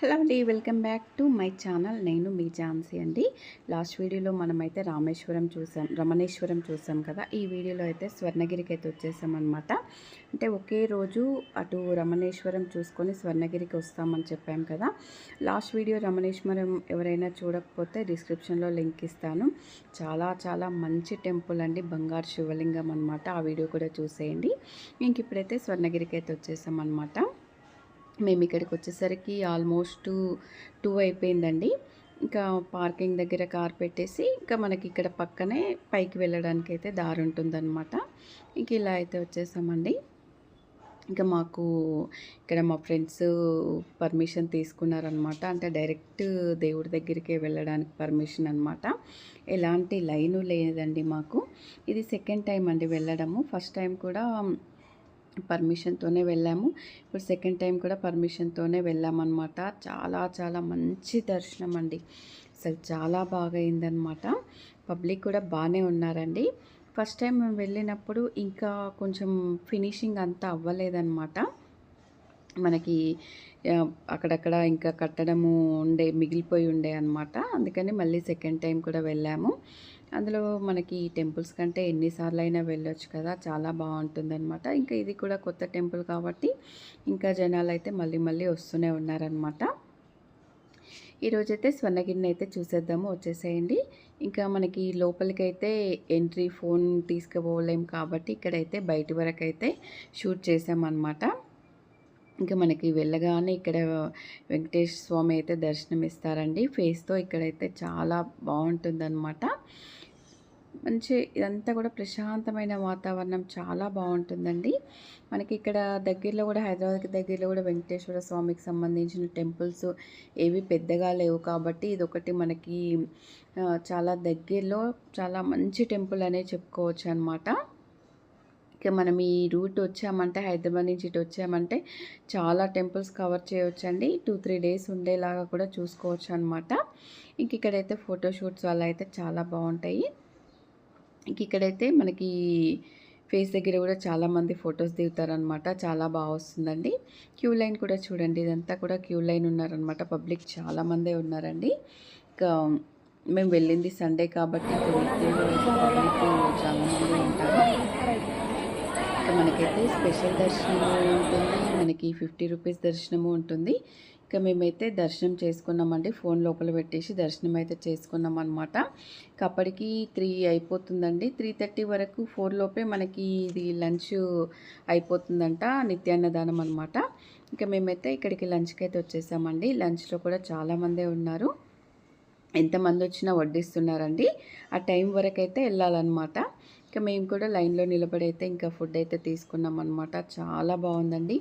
Hello అండి welcome back to my channel. నేను మీ ఝాన్సీ అండి. లాస్ట్ వీడియోలో మనమైతే రామేశ్వరం చూసాం రమణేశ్వరం చూసాం కదా. ఈ వీడియోలో అయితే స్వర్ణగిరికి అయితే వచ్చేసాం అనమాట అంటే ఒకే రోజు అటు రమణేశ్వరం చూసుకొని స్వర్ణగిరికి వస్తామని చెప్పాం కదా. లాస్ట్ వీడియో రమణేశ్వరం ఎవరైనా చూడకపోతే డిస్క్రిప్షన్లో లింక్ ఇస్తాను. చాలా చాలా మంచి టెంపుల్ అండి. బంగారు శివలింగం అనమాట ఆ వీడియో కూడా చూసేయండి. ఇంక ఇప్పుడైతే స్వర్ణగిరికి అయితే వచ్చేసాం అనమాట మేము ఇక్కడికి వచ్చేసరికి ఆల్మోస్ట్ టూ అయిపోయిందండి. ఇంకా పార్కింగ్ దగ్గర కార్ పెట్టేసి ఇంకా మనకి ఇక్కడ పక్కనే పైకి వెళ్ళడానికి అయితే దారి ఉంటుందన్నమాట. ఇంక ఇలా అయితే వచ్చేసామండి. ఇంకా మాకు ఇక్కడ మా ఫ్రెండ్స్ పర్మిషన్ తీసుకున్నారనమాట అంటే డైరెక్ట్ దేవుడి దగ్గరికే వెళ్ళడానికి పర్మిషన్ అనమాట ఎలాంటి లైను లేదండి మాకు. ఇది సెకండ్ టైం అండి వెళ్ళడము. ఫస్ట్ టైం కూడా పర్మిషన్తోనే వెళ్ళాము. ఇప్పుడు సెకండ్ టైం కూడా పర్మిషన్తోనే వెళ్ళామన్నమాట. చాలా చాలా మంచి దర్శనం అండి. అసలు చాలా బాగా అయిందనమాట పబ్లిక్ కూడా బాగానే ఉన్నారండి. ఫస్ట్ టైం మేము వెళ్ళినప్పుడు ఇంకా కొంచెం ఫినిషింగ్ అంతా అవ్వలేదన్నమాట. మనకి అక్కడక్కడ ఇంకా కట్టడము ఉండే మిగిలిపోయి ఉండే అనమాట అందుకని మళ్ళీ సెకండ్ టైం కూడా వెళ్ళాము. అందులో మనకి టెంపుల్స్ కంటే ఎన్నిసార్లు అయినా వెళ్ళొచ్చు కదా చాలా బాగుంటుందన్నమాట. ఇంకా ఇది కూడా కొత్త టెంపుల్ కాబట్టి ఇంకా జనాలు అయితే మళ్ళీ మళ్ళీ వస్తూనే ఉన్నారనమాట ఈరోజైతే స్వర్ణగిరిని అయితే చూసేద్దాము వచ్చేసేయండి. ఇంకా మనకి లోపలికైతే ఎంట్రీ ఫోన్ తీసుకుపోలేం కాబట్టి ఇక్కడైతే బయటి వరకు అయితే షూట్ చేసామన్నమాట. ఇంకా మనకి వెళ్ళగానే ఇక్కడ వెంకటేశ్వర స్వామి అయితే దర్శనం ఇస్తారండి ఫేస్తో ఇక్కడైతే చాలా బాగుంటుందన్నమాట. మంచి ఇదంతా కూడా ప్రశాంతమైన వాతావరణం చాలా బాగుంటుందండి. మనకి ఇక్కడ దగ్గరలో కూడా హైదరాబాద్కి దగ్గరలో కూడా వెంకటేశ్వర స్వామికి సంబంధించిన టెంపుల్స్ ఏవి పెద్దగా లేవు కాబట్టి ఇదొకటి మనకి చాలా దగ్గరలో చాలా మంచి టెంపుల్ అనే చెప్పుకోవచ్చు అనమాట ఇక మనం ఈ రూట్ వచ్చామంటే హైదరాబాద్ నుంచి ఇటు వచ్చామంటే చాలా టెంపుల్స్ కవర్ చేయవచ్చండి టూ త్రీ డేస్ ఉండేలాగా కూడా చూసుకోవచ్చు అనమాట ఇంక ఇక్కడైతే ఫోటోషూట్స్ అలా అయితే చాలా బాగుంటాయి. ఇంక ఇక్కడైతే మనకి ఫేస్ దగ్గర కూడా చాలామంది ఫొటోస్ దిగుతారనమాట చాలా బాగా వస్తుందండి. క్యూ లైన్ కూడా చూడండి. ఇదంతా కూడా క్యూ లైన్ ఉన్నారనమాట పబ్లిక్ చాలామందే ఉన్నారండి. ఇంకా మేము వెళ్ళింది సండే కాబట్టి పబ్లిక్ చాలామంది ఉంటారు. ఇంకా మనకైతే స్పెషల్ దర్శనం ఉంటుంది. మనకి ఫిఫ్టీ రూపీస్ దర్శనము ఉంటుంది. ఇంకా మేమైతే దర్శనం చేసుకున్నామండి. ఫోన్ లోపల పెట్టేసి దర్శనం అయితే చేసుకున్నాం అనమాట అప్పటికి త్రీ అయిపోతుందండి. త్రీ థర్టీ వరకు ఫోర్ లోపే మనకి ఇది లంచ్ అయిపోతుందంట నిత్యాన్నదానం అనమాట ఇంకా మేమైతే ఇక్కడికి లంచ్కి అయితే వచ్చేసామండి. లంచ్లో కూడా చాలామందే ఉన్నారు. ఎంతమంది వచ్చినా వడ్డిస్తున్నారండి. ఆ టైం వరకు అయితే వెళ్ళాలన్నమాట. ఇంకా మేము కూడా లైన్లో నిలబడి అయితే ఇంకా ఫుడ్ అయితే తీసుకున్నాం అనమాట చాలా బాగుందండి.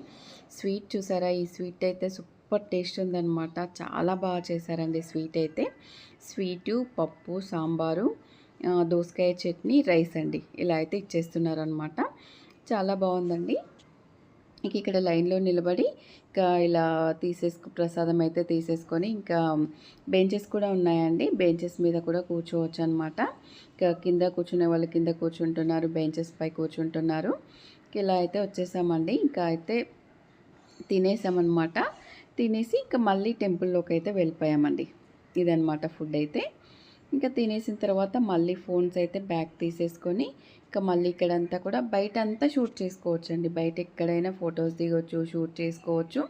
స్వీట్ చూసారా? ఈ స్వీట్ అయితే సూపర్ సూపర్ టేస్ట్ ఉందనమాట చాలా బాగా చేశారండి స్వీట్ అయితే. స్వీటు పప్పు సాంబారు దోసకాయ చట్నీ రైస్ అండి. ఇలా అయితే ఇచ్చేస్తున్నారనమాట చాలా బాగుందండి. ఇంక ఇక్కడ లైన్లో నిలబడి ఇంకా ఇలా తీసేసుకు ప్రసాదం అయితే తీసేసుకొని ఇంకా బెంచెస్ కూడా ఉన్నాయండి. బెంచెస్ మీద కూడా కూర్చోవచ్చు అనమాట ఇంకా కింద కూర్చునే వాళ్ళు కింద కూర్చుంటున్నారు. బెంచెస్ పై కూర్చుంటున్నారు. ఇలా అయితే వచ్చేసామండి. ఇంకా అయితే తినేసామన్నమాట. తినేసి ఇంకా మళ్ళీ టెంపుల్లోకి అయితే వెళ్ళిపోయామండి. ఇదనమాట ఫుడ్ అయితే. ఇంకా తినేసిన తర్వాత మళ్ళీ ఫోన్స్ అయితే బ్యాక్ తీసేసుకొని ఇంకా మళ్ళీ ఇక్కడంతా కూడా బయట అంతా షూట్ చేసుకోవచ్చు అండి బయట ఎక్కడైనా ఫొటోస్ దిగొచ్చు షూట్ చేసుకోవచ్చు.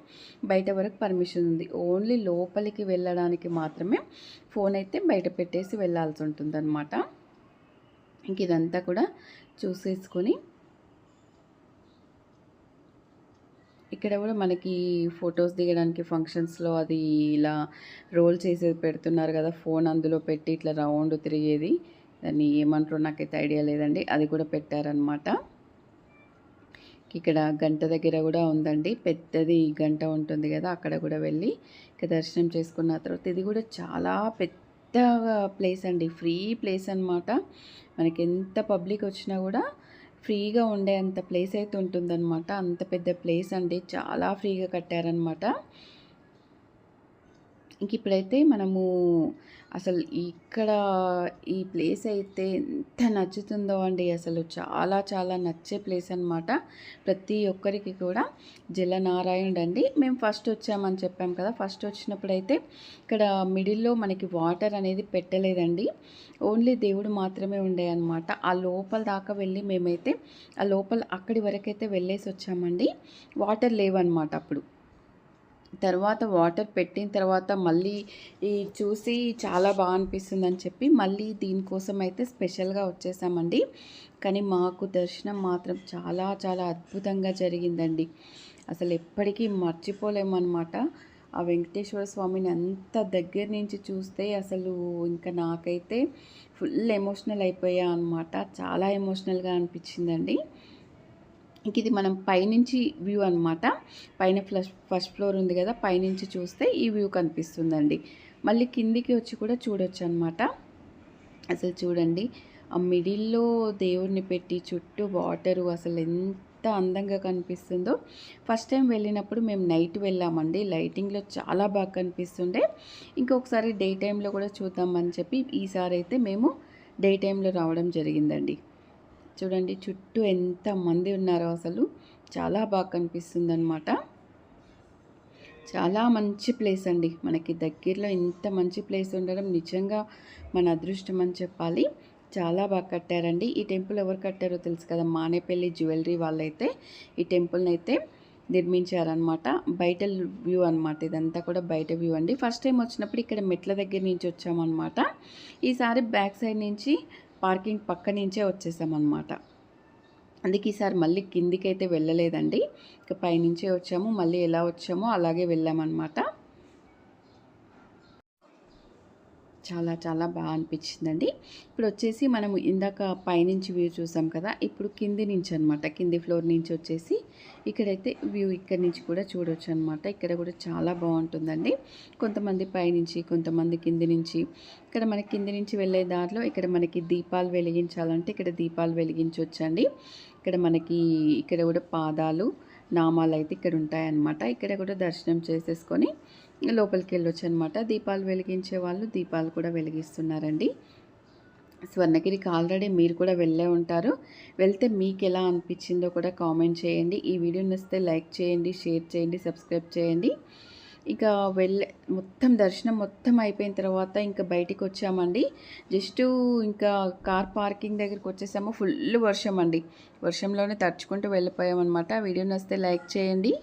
బయట వరకు పర్మిషన్ ఉంది. ఓన్లీ లోపలికి వెళ్ళడానికి మాత్రమే ఫోన్ అయితే బయట పెట్టేసి వెళ్ళాల్సి ఉంటుంది ఇంక ఇదంతా కూడా చూసేసుకొని ఇక్కడ కూడా మనకి ఫొటోస్ దిగడానికి ఫంక్షన్స్లో అది ఇలా రోల్ చేసేది పెడుతున్నారు కదా ఫోన్ అందులో పెట్టి ఇట్లా రౌండ్ తిరిగేది. దాన్ని ఏమంటారో నాకైతే ఐడియా లేదండి. అది కూడా పెట్టారనమాట ఇక్కడ గంట దగ్గర కూడా ఉందండి. పెద్దది గంట ఉంటుంది కదా అక్కడ కూడా వెళ్ళి ఇక దర్శనం చేసుకున్న తర్వాత ఇది కూడా చాలా పెద్ద ప్లేస్ అండి. ఫ్రీ ప్లేస్ అనమాట మనకి ఎంత పబ్లిక్ వచ్చినా కూడా ఫ్రీగా ఉండే అంత ప్లేస్ అయితే ఉంటుందన్నమాట. అంత పెద్ద ప్లేస్ అండి. చాలా ఫ్రీగా కట్టారనమాట ఇంక ఇప్పుడైతే మనము అసలు ఇక్కడ ఈ ప్లేస్ అయితే ఎంత నచ్చుతుందో అండి. అసలు చాలా చాలా నచ్చే ప్లేస్ అనమాట ప్రతి ఒక్కరికి కూడా జలనారాయణుడు అండి. మేము ఫస్ట్ వచ్చామని చెప్పాం కదా. ఫస్ట్ వచ్చినప్పుడు అయితే ఇక్కడ మిడిల్లో మనకి వాటర్ అనేది పెట్టలేదండి. ఓన్లీ దేవుడు మాత్రమే ఉండే అనమాట ఆ లోపల దాకా వెళ్ళి మేమైతే ఆ లోపల అక్కడి వరకైతే వెళ్ళేసి వచ్చామండి. వాటర్ లేవన్నమాట అప్పుడు. తర్వాత వాటర్ పెట్టిన తర్వాత మళ్ళీ ఈ చూసి చాలా బాగా అనిపిస్తుంది అని చెప్పి మళ్ళీ దీనికోసం అయితే స్పెషల్గా వచ్చేసామండి. కానీ మాకు దర్శనం మాత్రం చాలా చాలా అద్భుతంగా జరిగిందండి. అసలు ఎప్పటికీ మర్చిపోలేమన్నమాట. ఆ వెంకటేశ్వర స్వామిని అంత దగ్గర నుంచి చూస్తే అసలు ఇంకా నాకైతే ఫుల్ ఎమోషనల్ అయిపోయా అనమాట చాలా ఎమోషనల్గా అనిపించిందండి. ఇంక ఇది మనం పైనుంచి వ్యూ అనమాట పైన ఫ్లష్ ఫస్ట్ ఫ్లోర్ ఉంది కదా పైనుంచి చూస్తే ఈ వ్యూ కనిపిస్తుందండి. మళ్ళీ కిందికి వచ్చి కూడా చూడొచ్చు అనమాట అసలు చూడండి ఆ మిడిల్లో దేవుడిని పెట్టి చుట్టూ వాటరు అసలు ఎంత అందంగా కనిపిస్తుందో. ఫస్ట్ టైం వెళ్ళినప్పుడు మేము నైట్ వెళ్ళామండి. లైటింగ్లో చాలా బాగా కనిపిస్తుండే. ఇంకొకసారి డే టైంలో కూడా చూద్దామని చెప్పి ఈసారి అయితే మేము డే టైంలో రావడం జరిగిందండి. చూడండి చుట్టూ ఎంత మంది ఉన్నారో అసలు. చాలా బాగా కనిపిస్తుంది అనమాట చాలా మంచి ప్లేస్ అండి. మనకి దగ్గరలో ఇంత మంచి ప్లేస్ ఉండడం నిజంగా మన అదృష్టం అని చెప్పాలి. చాలా బాగా కట్టారండి. ఈ టెంపుల్ ఎవరు కట్టారో తెలుసు కదా మానేపల్లి జ్యువెలరీ వాళ్ళైతే ఈ టెంపుల్ని అయితే నిర్మించారనమాట బయట వ్యూ అనమాట ఇదంతా కూడా బయట వ్యూ అండి. ఫస్ట్ టైం వచ్చినప్పుడు ఇక్కడ మెట్ల దగ్గర నుంచి వచ్చామన్నమాట. ఈసారి బ్యాక్ సైడ్ నుంచి పార్కింగ్ పక్క నుంచే వచ్చేసామన్నమాట. అందుకే ఈసారి మళ్ళీ కిందికైతే వెళ్ళలేదండి. ఇక పైనుంచే వచ్చాము మళ్ళీ ఎలా వచ్చామో అలాగే వెళ్ళామన్నమాట. చాలా చాలా బాగా అనిపించిందండి. ఇప్పుడు వచ్చేసి మనము ఇందాక పైనుంచి వ్యూ చూసాం కదా ఇప్పుడు కింది నుంచి అనమాట కింది ఫ్లోర్ నుంచి వచ్చేసి ఇక్కడైతే వ్యూ ఇక్కడ నుంచి కూడా చూడొచ్చు అనమాట ఇక్కడ కూడా చాలా బాగుంటుందండి. కొంతమంది పైనుంచి కొంతమంది కింది నుంచి. ఇక్కడ మన కింది నుంచి వెళ్ళే దారిలో ఇక్కడ మనకి దీపాలు వెలిగించాలంటే ఇక్కడ దీపాలు వెలిగించవచ్చండి ఇక్కడ మనకి ఇక్కడ కూడా పాదాలు నామాలు అయితే ఇక్కడ ఉంటాయన్నమాట. ఇక్కడ కూడా దర్శనం చేసేసుకొని లోపలికి వెళ్ళొచ్చు అనమాట దీపాలు వెలిగించే వాళ్ళు దీపాలు కూడా వెలిగిస్తున్నారండి. స్వర్ణగిరికి ఆల్రెడీ మీరు కూడా వెళ్ళే ఉంటారు. వెళ్తే మీకు ఎలా అనిపించిందో కూడా కామెంట్ చేయండి. ఈ వీడియో నచ్చితే లైక్ చేయండి షేర్ చేయండి సబ్స్క్రైబ్ చేయండి. ఇక వెళ్ళే మొత్తం దర్శనం మొత్తం అయిపోయిన తర్వాత ఇంకా బయటికి వచ్చామండి జస్ట్ ఇంకా కార్ పార్కింగ్ దగ్గరికి వచ్చేసాము ఫుల్ వర్షం అండి. వర్షంలోనే తడుచుకుంటూ వెళ్ళిపోయామన్నమాట. వీడియో నచ్చితే లైక్ చేయండి.